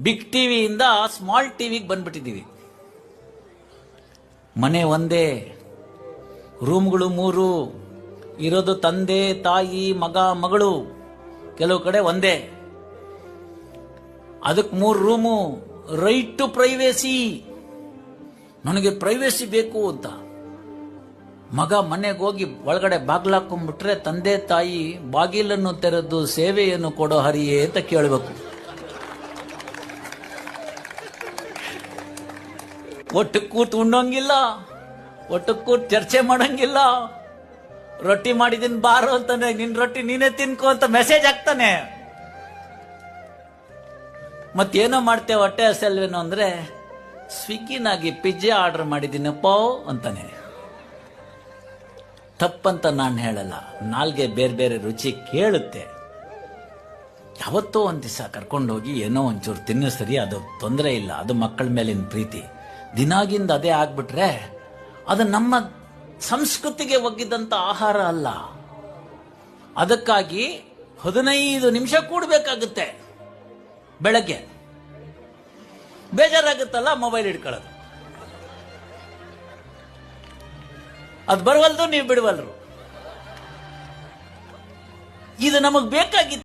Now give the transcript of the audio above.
Big ಟಿವಿಯಿಂದ small ಟಿವಿಗೆ ಬಂದ್ಬಿಟ್ಟಿದ್ದೀವಿ. ಮನೆ ಒಂದೇ ರೂಮ್ಗಳು ಮೂರು, ಇರೋದು ತಂದೆ, ತಾಯಿ, ಮಗ, ಮಗಳು, ಕೆಲವು ಕಡೆ ಒಂದೇ. ಅದಕ್ಕೆ ಮೂರು ರೂಮು ರೈಟ್ ಟು ಪ್ರೈವೇಸಿ ನನಗೆ ಪ್ರೈವೇಸಿ ಬೇಕು ಅಂತ. ಮಗ ಮನೆಗೆ ಹೋಗಿ ಒಳಗಡೆ ಬಾಗ್ಲಾಕೊಂಡ್ಬಿಟ್ರೆ ತಂದೆ, ತಾಯಿ ಬಾಗಿಲನ್ನು ತೆರೆದು ಸೇವೆಯನ್ನು ಕೊಡೋ ಹರಿಯೇ ಅಂತ ಕೇಳಬೇಕು. ಒಟ್ಟು ಕೂತ್ ಉಣ್ಣೋಂಗಿಲ್ಲ, ಒಟ್ಟು ಕೂತ್ ಚರ್ಚೆ ಮಾಡಂಗಿಲ್ಲ. ರೊಟ್ಟಿ ಮಾಡಿದೀನಿ ಬಾರು ಅಂತಾನೆ, ನಿನ್ ರೊಟ್ಟಿ ನೀನೇ ತಿನ್ಕೋ ಅಂತ ಮೆಸೇಜ್ ಹಾಕ್ತಾನೆ. ಮತ್ತೇನೋ ಮಾಡ್ತೇವೆ ಹೊಟ್ಟೆ ಹಸಲ್ವೇನು ಅಂದ್ರೆ, ಸ್ವಿಗ್ಗಿನಾಗಿ ಪಿಜ್ಜಾ ಆರ್ಡರ್ ಮಾಡಿದ್ದೀನಪ್ಪ ಅಂತಾನೆ. ತಪ್ಪಂತ ನಾನು ಹೇಳಲ್ಲ, ನಾಲ್ಗೆ ಬೇರೆ ಬೇರೆ ರುಚಿ ಕೇಳುತ್ತೆ. ಯಾವತ್ತೋ ಒಂದು ದಿವಸ ಕರ್ಕೊಂಡೋಗಿ ಏನೋ ಒಂಚೂರು ತಿನ್ನಿಸ್ರಿ ಅದು ತೊಂದರೆ ಇಲ್ಲ, ಅದು ಮಕ್ಕಳ ಮೇಲಿನ ಪ್ರೀತಿ. ದಿನಾಗಿಂದ ಅದೇ ಆಗ್ಬಿಟ್ರೆ ಅದು ನಮ್ಮ ಸಂಸ್ಕೃತಿಗೆ ಒಗ್ಗಿದಂಥ ಆಹಾರ ಅಲ್ಲ. ಅದಕ್ಕಾಗಿ ಹದಿನೈದು ನಿಮಿಷ ಕೂಡಬೇಕಾಗುತ್ತೆ ಬೆಳಗ್ಗೆ. ಬೇಜಾರಾಗುತ್ತಲ್ಲ ಮೊಬೈಲ್ ಇಟ್ಕೊಳ್ಳೋದು ಅದು ಬರವಲ್ದು ನೀವು ಬಿಡವಲ್ರು. ಇದು ನಮಗೆ ಬೇಕಾಗಿತ್ತು